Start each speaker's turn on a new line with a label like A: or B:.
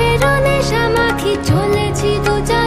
A: আকাশের নেশা মাখি চলেছি দুজন